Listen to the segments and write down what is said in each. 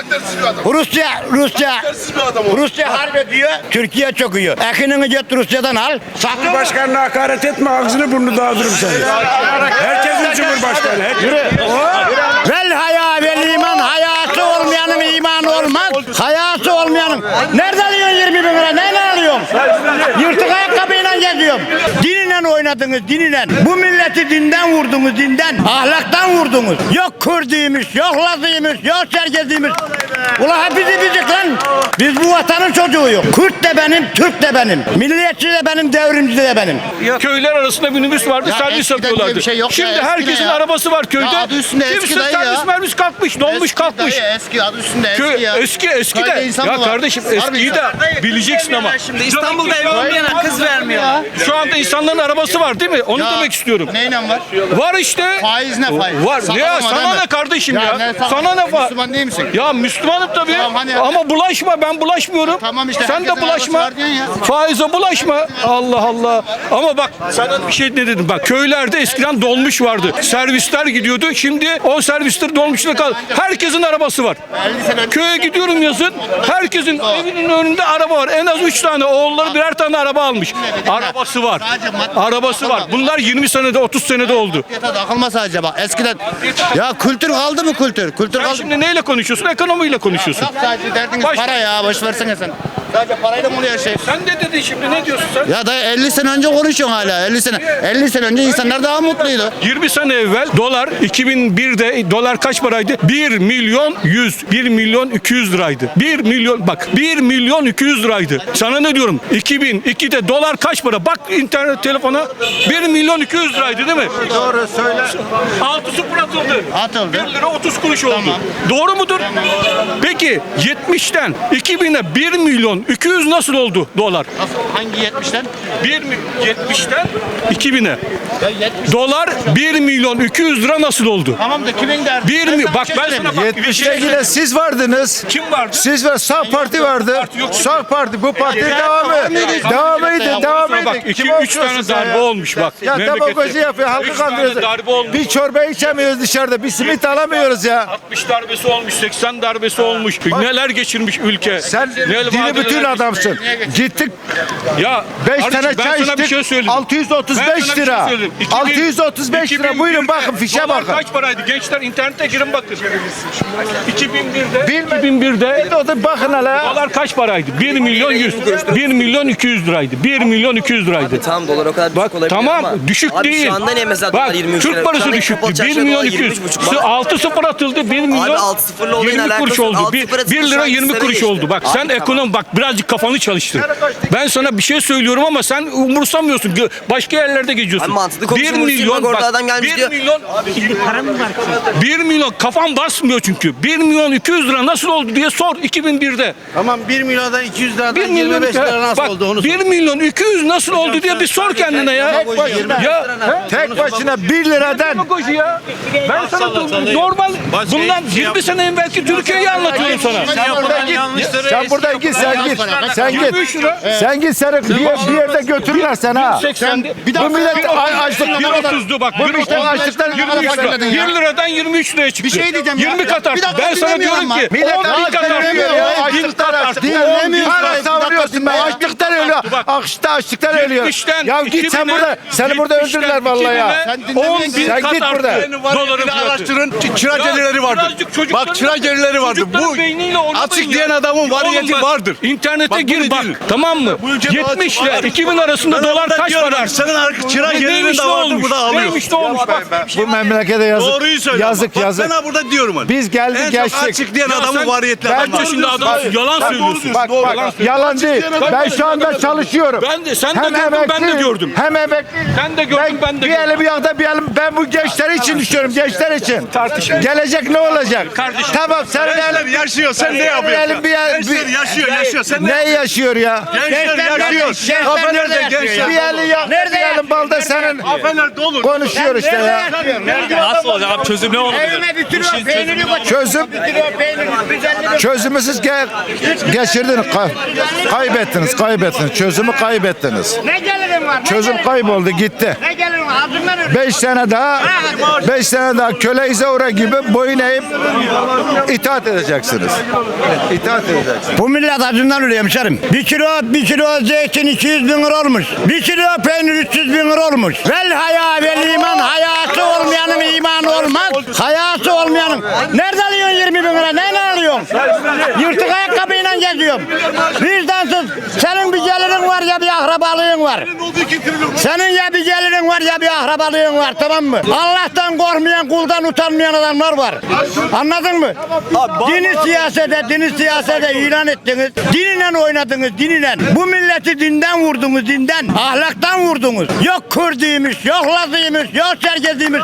Karaktersiz bir adam. Rusya, Rusya, Karaktersiz bir adam o. Rusya harp ediyor, Türkiye çöküyor. Ekinini git Rusya'dan al, satın. Başkanına hakaret etme ağzını burnunu dağıtırım seni. Herkesin cumhurbaşkanı. Herkes. Vel haya vel iman hayası olmayanın imanı olmaz. Hayası olmayanın. Nerede alıyorsun 20 bin lira? Neyle alıyorsun? Yırtık ayakkabıyla geziyorum. Dinle oynadınız dinle. Bu milleti dinden vurdunuz dinden. Ahlaktan vurdunuz. Yok Kürdüymüş, yok Lazıymış, yok Çerkeziymiş. Ula hepsi bizik lan. Biz bu vatanın çocuğuyuz. Kürt de benim, Türk de benim. Milliyetçi de benim, devrimci de benim. Köyler arasında minibüs vardı, Ya servis yapıyorlardı. bir şey yok ya, Şimdi eski herkesin ya? arabası var köyde. Ya adı üstünde eski Kimse dayı ya. servis mervis kalkmış, dolmuş kalkmış. eski adı üstünde Köy, eski ya. eski eski Köyde de. Ya kardeşim eskiyi de bileceksin ama. Şimdi İstanbul'da ev olmayana kız vermiyor. Şu anda insanların arabası var değil mi? Onu Ya, demek istiyorum. Neyle var? Var işte. Faiz ne faiz? Var. Ya sana ne kardeşim ya? ne sana ne var? Müslüman değil misin? Ya Müslümanım tabii. Tamam, hani- Ama bulaşma ben bulaşmıyorum. Tamam işte, Sen herkesin de bulaşma. arabası var diyorsun ya. Faize bulaşma. Allah Allah. Ama bak sana bir şey ne dedim bak. Köylerde eskiden dolmuş vardı. Servisler gidiyordu. Şimdi o servisler dolmuşta kaldı. Herkesin arabası var. 50 sene önce- Köye gidiyorum yazın. Herkesin evinin önünde araba var. En az 3 tane oğulları birer tane araba almış. Arabası var. Arabası var. Bunlar 20 senede 30 senede oldu. Fiyata takılma sadece bak. Eskiden ya kültür kaldı mı kültür? Kültür Sen kaldı mı? şimdi neyle konuşuyorsun? Ekonomiyle konuşuyorsun. Sadece derdiniz Baş- para ya. Boş versene sen. Sadece parayla mı oluyor her şey? Sen de dedin şimdi ne diyorsun sen? Ya da 50 sene önce konuşuyorsun hala. 50 sene. 50 sene önce insanlar daha mutluydu. 20 sene evvel dolar 2001'de dolar kaç paraydı? 1 milyon 100, 1 milyon 200 liraydı. 1 milyon bak 1 milyon 200 liraydı. Sana ne diyorum? 2002'de dolar kaç para? Bak internet telefona 1 milyon 200 liraydı değil mi? Doğru söyle. 6 sıfır atıldı. Atıldı. 1 lira 30 kuruş oldu. Doğru mudur? Peki 70'ten 2000'e 1 milyon 200 nasıl oldu dolar? Nasıl? Hangi 70'ten? 1 mi- 70'ten 2000'e. Ya 70. Dolar 1 milyon 200 lira nasıl oldu? Tamam da kimin derdi? Bir mi? Bak ben şey sana bak bir şey 70'te yine siz vardınız. Kim vardı? Siz var sağ parti vardı. Parti yok. Sağ parti bu parti Evet. devamı. Evet. Devamıydı, Evet. devamıydı. Bak iki Kime üç tane okuyorsun sen darbe ya? olmuş bak. Ya demagoji yapıyor, halkı olmuş. Bir çorba içemiyoruz dışarıda, bir simit alamıyoruz ya. 60 darbesi olmuş, 80 darbesi olmuş. Neler geçirmiş ülke. Sen bütün geçirmiş. adamsın. Gittik Ya 5 kardeşim, tane ben çay sana bir şey içtik. söyleyeyim. Ben 635 sana bir şey lira. söyleyeyim. 2000 635 lira. Buyurun 2001'de bakın fişe dolar bakın. kaç paraydı? Gençler internete girin bakın. 2001'de Bilmem. 2001'de O da bakın hele. dolar kaç paraydı? 1 milyon 100. 1 milyon 200 liraydı. 1 milyon 200 liraydı. Tamam dolar o kadar düşük Bak olabilir tamam ama. düşük abi değil. şu anda ne mesela Bak dolar 23 Türk lira. parası Şu anda düşüktü. kapalı 1 çarşıda milyon dolar 200. 23,5 bak. 6 sıfır atıldı 1 milyon. 6 sıfırla olayın 20 kuruş alakası yok. oldu. 6 1, sıfır atılmış, lira an 20 listeme kuruş geçti. oldu. Bak Abi sen tamam. ekonom bak birazcık kafanı çalıştır. Ben sana bir şey söylüyorum ama sen umursamıyorsun. Başka yerlerde geziyorsun. Abi mantıklı 1 konuşuyorsun, milyon bak orada adam gelmiş 1 diyor. milyon. para mı var 1 milyon kafam basmıyor çünkü. 1 milyon 200 lira nasıl oldu diye sor 2001'de. Tamam 1 milyondan 200 liradan 1 milyon 25 lira nasıl bak, oldu onu 1 milyon 200 nasıl oldu diye bir sor kendine ya. Tek başına, Ya tek başına 1 liradan demagoji ya. Ben sana normal bundan 20 sene evvelki Türkiye'yi anlatıyorum sana. sen buradan git. Sen git sen git. Sen git. 23 lira. Sen git seni bir, bir yerde götürürler seni ha. 80 Bu millet a- açlıktan 1.30'du bak. Bu millet açlıktan 23 lira. 1 liradan 23 liraya çıktı. Bir şey diyeceğim ya. 20 kat Bir arttı. dakika Ben sana dinlemiyorum diyorum ki Millet 10 bin kat açlıktan arttı. ölüyor ya. 10 bin Açlıktan kat arttı. Bir dakika, savuruyorsun be. bir dakika. Açlıktan ölüyor. Bak. Açlıktan açlıktan ölüyor. 70'ten Ya git sen 2000'e, burada. Seni burada 70'ten öldürürler vallahi ya. 2000'e 10 bin Sen kat git arttı. Doların fiyatı. araştırın. Çıra Ya vardır. birazcık çocukların- Bak çıra gelirleri vardır. çocukların Bu beyniyle açıklayan ya. adamın variyeti oğlum bak, vardır. İnternete Bak gir bak. değil? Tamam mı? Bu ülkede 70 ile açık- 2000 arasında dolar kaç para? Senin arka çıra Ne- neymiş de ne vardır olmuş? bu da alıyor. Neymiş ne olmuş? Bak, Bu memlekete yazık. Doğruyu söyle. Yazık Bak, yazık. Ben ha burada diyorum hani. Biz geldik en geçtik. çok açıklayan Ya adamın sen- variyetli Ben adamlar. Kaç yaşında adamsın? Yalan söylüyorsun. Bak Doğru. bak Yalan yalan değil. Ben şu anda çalışıyorum. Ben de- sen de gördün, ben de gördüm. Hem emekli. Sen de gördün, ben de bir gördüm. elim yağda bir elim ben bu gençler için düşünüyorum gençler için. Tartışma. Gelecek ne olacak? Kardeşim. Tamam senin Gençler elin yaşıyor. Sen ne yapıyorsun? elin bir Gençler bir, yaşıyor, yaşıyor. Sen ne yaşıyor ya? Gençler yaşıyor. Kafa nerede gençler? Bir elin yağ, bir elin balda senin Kafeler dolu. konuşuyor işte ya. Nasıl olacak abi çözüm ne olur? Evime bir kilo peyniri. Çözüm Bir kilo peynir 150 lira. Çözümü siz ge- geçirdiniz. kay- kaybettiniz, kaybettiniz. Çözümü kaybettiniz. Ne gelirin var? Çözüm kayboldu gitti. Ne gelirin var? Beş sene daha, beş sene daha köle İzaura gibi boyun eğip itaat edeceksiniz. İtaat edeceksiniz. Bu millet acından ölüyor hemşerim. Bir kilo, bir kilo zeytin 200 bin lira olmuş. Bir kilo peynir 300 bin lira olmuş. Vel haya vel iman. Hayası olmayanın imanı olmaz. Hayası olmayanın. Nerede alıyorsun 20 bin lira? Neyle alıyorsun? Yırtık ayakkabıyla geziyorum. Vicdansız. Senin bir gelirin var ya bir akrabalığın var. Senin ya bir gelirin var ya bir akrabalığın var tamam mı? Allah'tan korkmayan kuldan utanmayan adamlar var. Anladın mı? Dini siyasete, dini siyasete ilan ettiniz. Dinle oynadınız, dinle. Bu milleti dinden vurdunuz, dinden. Ahlaktan vurdunuz. Yok Kürdüymüş, yok Lazıymış, yok Çerkeziymiş.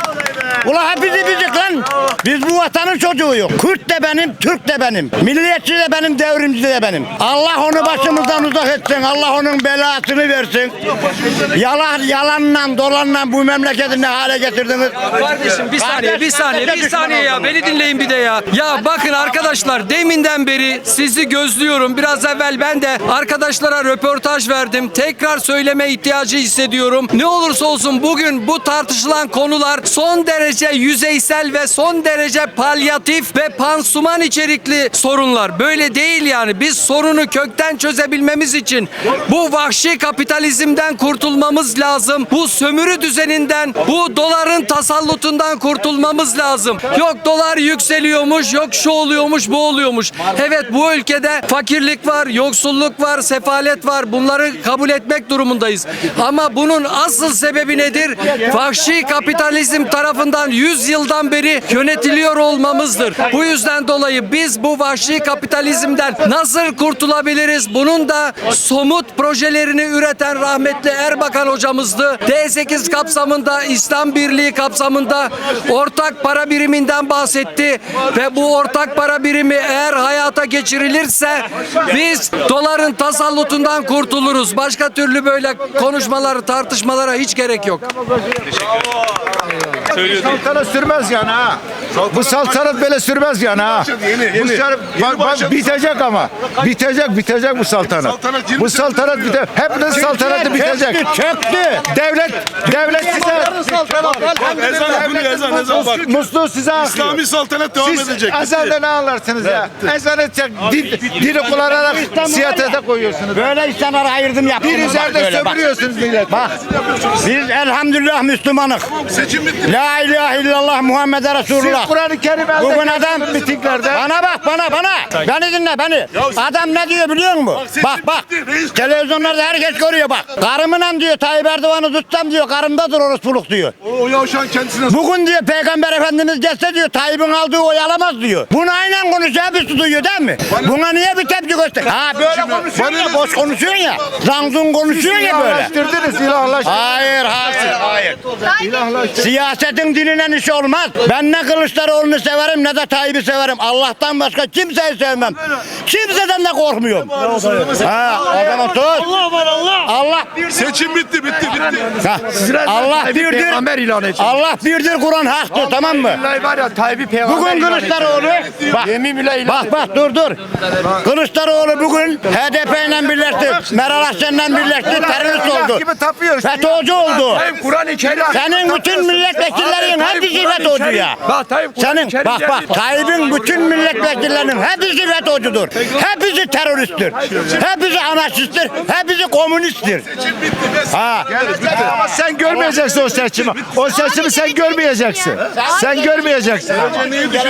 Ula hepsi bizik lan. Biz bu vatanın çocuğuyuz. Kürt de benim, Türk de benim. Milliyetçi de benim, devrimci de benim. Allah onu başımızdan uzak etsin. Allah onun belasını versin. Yalan, yalanla, dolanla bu memleketi ne hale getirdiniz? Kardeşim bir saniye, bir saniye, bir saniye ya. Beni dinleyin bir de ya. Ya bakın arkadaşlar deminden beri sizi gözlüyorum. Biraz evvel ben de arkadaşlara röportaj verdim. Tekrar söyleme ihtiyacı hissediyorum. Ne olursa olsun bugün bu tartışılan konular son derece yüzeysel ve son derece palyatif ve pansuman içerikli sorunlar. Böyle değil yani. Biz sorunu kökten çözebilmemiz için bu vahşi kapitalizmden kurtulmamız lazım. Bu sömürü düzeninden, bu doların tasallutundan kurtulmamız lazım. Yok dolar yükseliyormuş, yok şu oluyormuş, bu oluyormuş. Evet bu ülkede fakirlik var, yoksulluk var, sefalet var. Bunları kabul etmek durumundayız. Ama bunun asıl sebebi nedir? Vahşi kapitalizm tarafından 100 yıldan beri yönetiliyor olmamızdır. Bu yüzden dolayı biz bu vahşi kapitalizmden nasıl kurtulabiliriz? Bunun da somut projelerini üreten rahmetli Erbakan hocamızdı. D8 kapsamında İslam Birliği kapsamında ortak para biriminden bahsetti ve bu ortak para birimi eğer hayata geçirilirse biz doların tasallutundan kurtuluruz. Başka türlü böyle konuşmaları, tartışmalara hiç gerek yok. Saltanat sürmez yani ha. Bu saltanat böyle sürmez yani ha. Bu sal- bak, bak, bitecek ama. Bitecek, bitecek bu saltanat. Bu saltanat bite. Hepiniz saltanatı bitecek. Çöktü. Devlet, devlet size. Ezan okunuyor ezan ezan bak. Musluğu size akıyor. İslami saltanat devam Siz edecek. ezanda ne anlarsınız ya? Ezan edecek. Din, dini kullanarak siyasete koyuyorsunuz. Böyle insanlara ayırdım yaptım. Bir üzerinde sömürüyorsunuz millet. Bak biz elhamdülillah Müslümanık. Seçim bitti. La ilahe illallah Muhammed Siz Resulullah. Kur'an-ı Kerim elde Bugün adam mitinglerde. Bana bak bana bana. Beni dinle beni. Adam ne diyor biliyor musun? Bak bak. Televizyonlarda herkes görüyor bak. Karımla diyor Tayyip Erdoğan'ı tutsam diyor karımdadır orospuluk diyor. O yavşan kendisine Bugün diyor Peygamber Efendimiz gelse diyor Tayyip'in aldığı oy alamaz diyor. Bunu aynen konuşuyor hepsi duyuyor değil mi? Buna niye bir tepki göster? Ha böyle konuşuyorsun ya boş konuşuyorsun ya. Zangzun konuşuyorsun ya böyle. İlahlaştırdınız, ilahlaştırdınız. Hayır hayır hayır. Siyasetin diniyle işi olmaz. Ben ne Kılıçdaroğlu'nu severim ne de Tayyip'i severim. Allah'tan başka kimseyi sevmem. Kimseden de korkmuyorum. Ha, o zaman sus. Allah var Allah. Allah bir Seçim bitti bitti bitti. Ha, Allah birdir. Peygamber ilan edecek. Allah birdir Kur'an haktır tamam mı? Vallahi var ya Tayyip'i peygamber Bugün ilan Kılıçdaroğlu bak, Yemin bile ilan bak bak dur dur. Kılıçdaroğlu bugün HDP ile birleşti. Meral Akşener'le birleşti. Terörist oldu. gibi tapıyor. FETÖ'cü oldu. Kur'an-ı Kerim. Senin bütün milletvekillerinin hepsi FETÖ'cü ya. Bak Tayyip Senin bak bak Tayyip'in bütün milletvekillerinin hepsi FETÖ'cüdür. Hepsi teröristtir. Hepsi anarşisttir. Hepsi komünisttir. Ha. Ama sen görmeyeceksin o seçimi. O seçimi sen görmeyeceksin. Sen görmeyeceksin.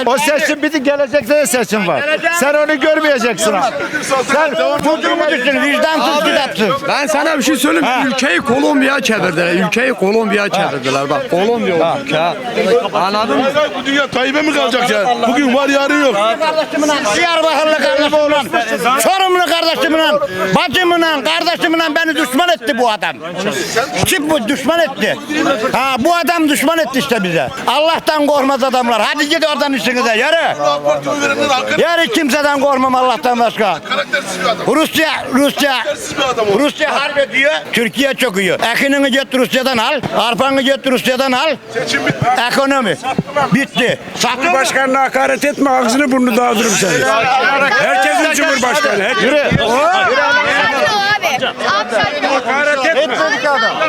O seçim bitti gelecekte de seçim var. Sen onu görmeyeceksin. Sen Çocuğumuzsun, vicdansız kitapsın. Ben sana bir şey söyleyeyim. Ülkeyi Kolombiya çevirdiler. Ülkeyi Kolombiya çevirdiler. Bak Kolombiya. Anladın mı? Dünya Tayyip'e mi kalacak ya? Bugün var yarın yok. Diyarbakırlı kardeşim kardeşimle, Çorumlu kardeşimle, bacımla, kardeşimle beni düşman etti bu adam. Kim bu düşman etti? Ha bu adam düşman etti işte bize. Allah'tan korkmaz adamlar. Hadi git oradan işinize yürü. Yarı kimseden korkmam Allah'tan başka. Rusya, Rusya. Rusya harp ediyor, Türkiye çöküyor. Ekinini git Rusya'dan al, arpanı git Rusya'dan al. Ekonomi bitti. Mı? Cumhurbaşkanına hakaret etme ağzını burnunu dağıtırım seni. Herkesin cumhurbaşkanı. Herkes. Yürü. Abi. Abi. Hakaret etme.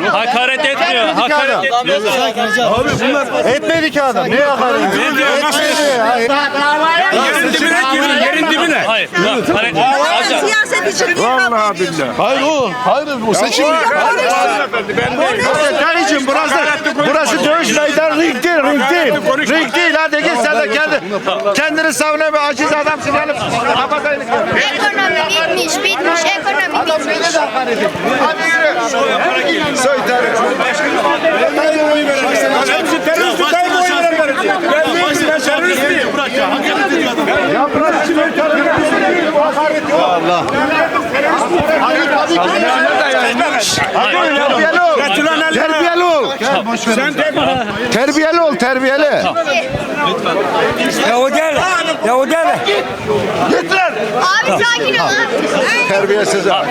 Hakaret etmiyor. Hakaret etmiyor. Etmedik adam. Ne hakaret? Yerin dibine girin. Yerin dibine. Hayır. Hakaret. Değil Vallahi billahi. Hayır o. Hayır o seçim bitti. Kardeşim burası burası dövüş meydanı ring değil ring değil. Ring değil hadi git sen de kendi kendini savuna bir aciz adamsın yani. Kapatayım. Ekonomi bitmiş, bitmiş. Ekonomi bitmiş. Hadi yürü. 了。Terbiyeli ol. Terbiyeli ol. Sen Terbiyeli ol terbiyeli. Ya o gel. Ya o gel. Abi sakin ol. Terbiyesiz abi.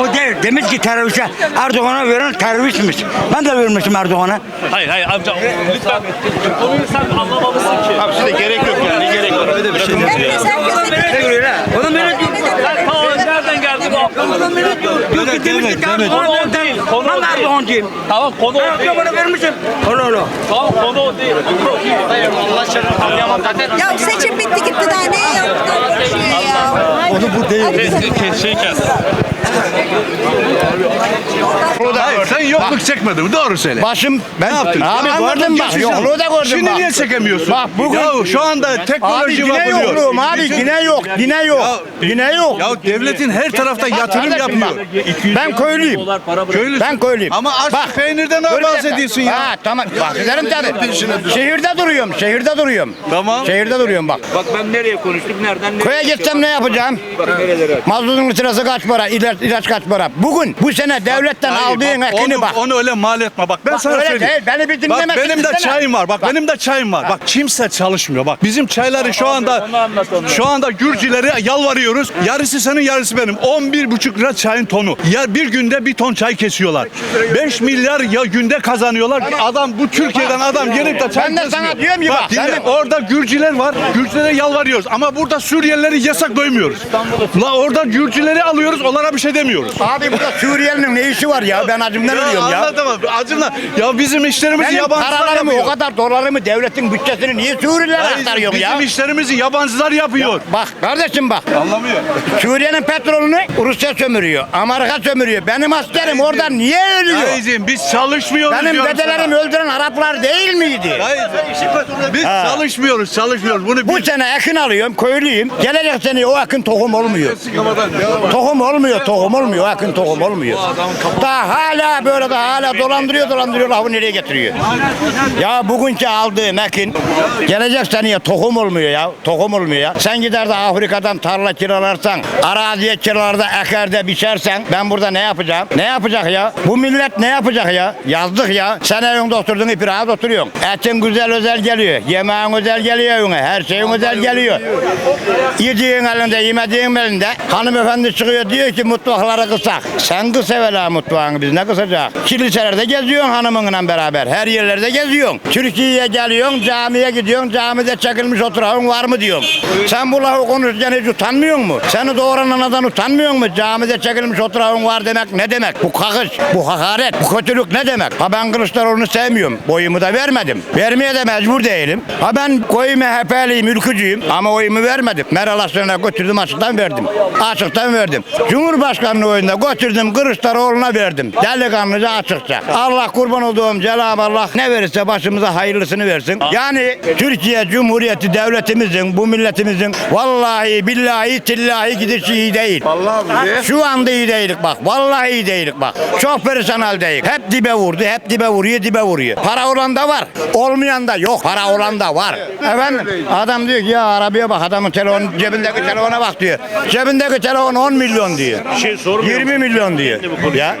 O değil. Demiş ki teröriste Erdoğan'a veren teröristmiş. Ben de vermişim Erdoğan'a. Hayır hayır amca. Lütfen. Konuyu sen anlamamışsın ki. Abi size gerek yok yani gerek yok. Öyle bir şey değil. Herkes herkese. Onun bu akıl? Yok demek. Konu değil. Konu değil. Erdoğan'cıyım. Tamam konu o değil. Bana vermişim. Onu onu. Tamam konu değil. Ya seçim bitti gitti daha ne yaptılar konuşuyor ya. Onu bu değil. Şey kes. Hayır sen yokluk çekmedin mi? Doğru söyle. Başım ben yaptın? Abi gördüm bak. Yokluğu da gördüm Şimdi bak. niye çekemiyorsun? Bak bugün Ya şu anda Abi teknoloji yine yapılıyor. yokluğum abi yine yok yine yok. Yine yok. Ya devletin her tarafta yatırım yapıyor. Ben köylüyüm. Köylüsün. Ben köylüyüm. Ama aç Bak, peynirden dakika. bahsediyorsun ya. Ha tamam bahsederim tabii. Şehirde duruyorum, şehirde duruyorum. Tamam. Şehirde duruyorum bak. Bak ben nereye konuştuk nereden Köye gitsem ne yapacağım? Mazlunun litresi kaç para, ilaç, ilaç kaç para? Bugün bu sene devletten Hayır, aldığın bak, onu, bak. Onu öyle mal etme. Bak ben Bak, sana öyle söyleyeyim. değil, beni bir Bak benim de çayım var. Bak, benim de çayım var. Bak kimse çalışmıyor. Bak bizim çayları şu anda şu anda Gürcülere yalvarıyoruz. Yarısı senin yarısı benim. 11 buçuk lira çayın tonu. Ya bir günde bir ton çay kesiyorlar. 5 milyar ya günde kazanıyorlar. Adam bu Türkiye'den adam gelip de çay Ben de kesmiyor. sana diyorum ki bak, dinle, benim- orada Gürcüler var. Gürcülere yalvarıyoruz. Ama burada Suriyelileri yasak doymuyoruz. La orada Gürcüleri alıyoruz. Onlara bir şey demiyoruz. Abi burada Suriyelinin ne işi var ya? Ben acımdan ölüyorum ya. Anladım abi. Acımla. Ya bizim işlerimizi Benim yabancılar paralarımı yapıyor. o kadar dolarımı devletin bütçesini niye Suriyelilere Hayır, aktarıyorum ya? Bizim işlerimizi yabancılar yapıyor. Bak kardeşim bak. Anlamıyor. Suriye'nin petrolünü Rusya sömürüyor. Amerika sömürüyor. Benim askerim oradan niye ölüyor? Dayıcığım biz çalışmıyoruz Benim diyorum dedelerimi sana. öldüren Araplar değil miydi? Dayıcığım, Biz Ha. çalışmıyoruz, çalışmıyoruz. Bunu Bu bil. sene ekin alıyorum, köylüyüm. Gelecek sene o ekin tohum olmuyor. Tohum olmuyor, tohum olmuyor, ekin tohum olmuyor. Daha hala böyle de hala dolandırıyor, dolandırıyor, lafı nereye getiriyor? Ya bugünkü aldığım ekin gelecek seneye tohum olmuyor ya, tohum olmuyor ya. Sen gider de Afrika'dan tarla kiralarsan, araziye kiralarda ekerde biçersen ben burada ne yapacağım? Ne yapacak ya? Bu millet ne yapacak ya? Yazdık ya. Sen evinde oturdun ip rahat oturuyorsun. Etin güzel özel geliyor. Yemeğin özel geliyor. Her şeyin özel geliyor. Yediğin elinde, yemediğin elinde. Hanımefendi çıkıyor diyor ki mutfakları kısak. Sen kıs evvela mutfağını biz ne kısacak? Kiliselerde geziyorsun hanımınla beraber. Her yerlerde geziyorsun. Türkiye'ye geliyorsun, camiye gidiyorsun. Camide çekilmiş oturağın var mı diyorsun. Sen bu lafı konuşurken hiç utanmıyor mu? Seni doğuran anadan utanmıyor mu? Camide çekilmiş oturağın var demek ne demek? Bu kakış, bu hakaret, bu kötülük ne demek? Ha ben Kılıçdaroğlu'nu sevmiyorum. Boyumu da vermedim. Vermeye de mecbur değilim. Ha ben koyu MHP'liyim, ülkücüyüm ama oyumu vermedim. Meral Akşener'e götürdüm açıktan verdim. Açıktan verdim. Cumhurbaşkanlığı oyunda götürdüm Kılıçdaroğlu'na verdim. Delikanlıca açıkça. Allah kurban olduğum Cenab-ı Allah ne verirse başımıza hayırlısını versin. Yani Türkiye Cumhuriyeti devletimizin, bu milletimizin vallahi billahi tillahi gidişi iyi değil. Şu anda iyi değilik bak. Vallahi iyi değilik bak. Çok perişan haldeyiz. Hep dibe vurdu, hep dibe vuruyor, dibe vuruyor. Para olan da var, olmayan da yok. Para olan da var. Efendim adam diyor ki ya arabaya bak adamın telefon cebindeki telefona bak diyor. Cebindeki telefon 10 milyon diyor. 20 milyon diyor. Ya